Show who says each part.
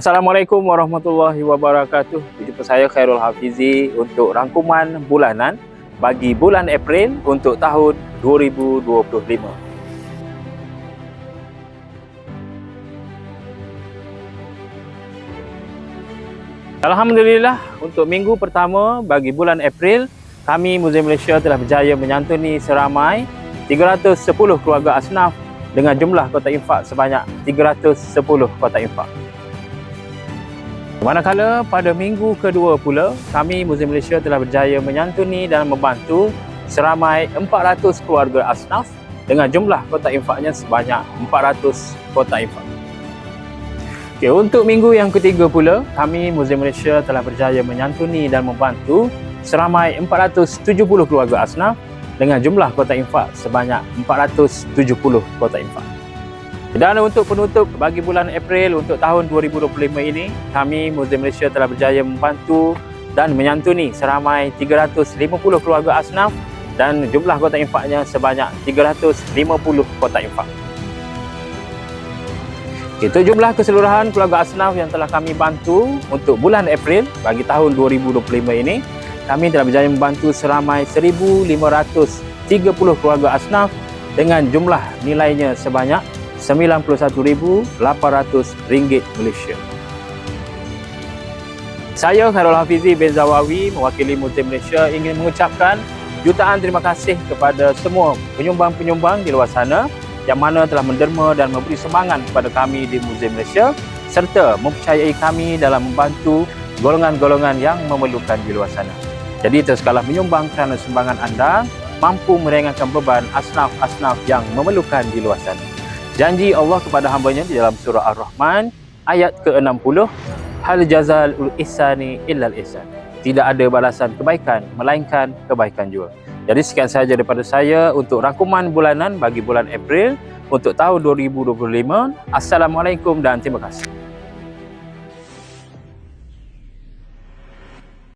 Speaker 1: Assalamualaikum warahmatullahi wabarakatuh. Jumpa saya Khairul Hafizi untuk rangkuman bulanan bagi bulan April untuk tahun 2025. Alhamdulillah untuk minggu pertama bagi bulan April kami Muzium Malaysia telah berjaya menyantuni seramai 310 keluarga asnaf dengan jumlah kotak infak sebanyak 310 kotak infak. Manakala pada minggu kedua pula, kami Muzium Malaysia telah berjaya menyantuni dan membantu seramai 400 keluarga asnaf dengan jumlah kotak infaknya sebanyak 400 kotak infak. Okay, untuk minggu yang ketiga pula, kami Muzium Malaysia telah berjaya menyantuni dan membantu seramai 470 keluarga asnaf dengan jumlah kotak infak sebanyak 470 kotak infak. Dan untuk penutup bagi bulan April untuk tahun 2025 ini, kami Muzium Malaysia telah berjaya membantu dan menyantuni seramai 350 keluarga asnaf dan jumlah kotak infaknya sebanyak 350 kotak infak. Itu jumlah keseluruhan keluarga asnaf yang telah kami bantu untuk bulan April bagi tahun 2025 ini. Kami telah berjaya membantu seramai 1,530 keluarga asnaf dengan jumlah nilainya sebanyak RM91,800 Malaysia. Saya Khairul Hafizi bin Zawawi mewakili Muzium Malaysia ingin mengucapkan jutaan terima kasih kepada semua penyumbang-penyumbang di luar sana yang mana telah menderma dan memberi semangat kepada kami di Muzium Malaysia serta mempercayai kami dalam membantu golongan-golongan yang memerlukan di luar sana. Jadi teruskanlah menyumbang kerana sumbangan anda mampu meringankan beban asnaf-asnaf yang memerlukan di luar sana. Janji Allah kepada hambanya di dalam surah Ar-Rahman ayat ke-60 Hal jazal ul ihsani illal ihsan. Tidak ada balasan kebaikan melainkan kebaikan juga. Jadi sekian sahaja daripada saya untuk rangkuman bulanan bagi bulan April untuk tahun 2025. Assalamualaikum dan terima kasih.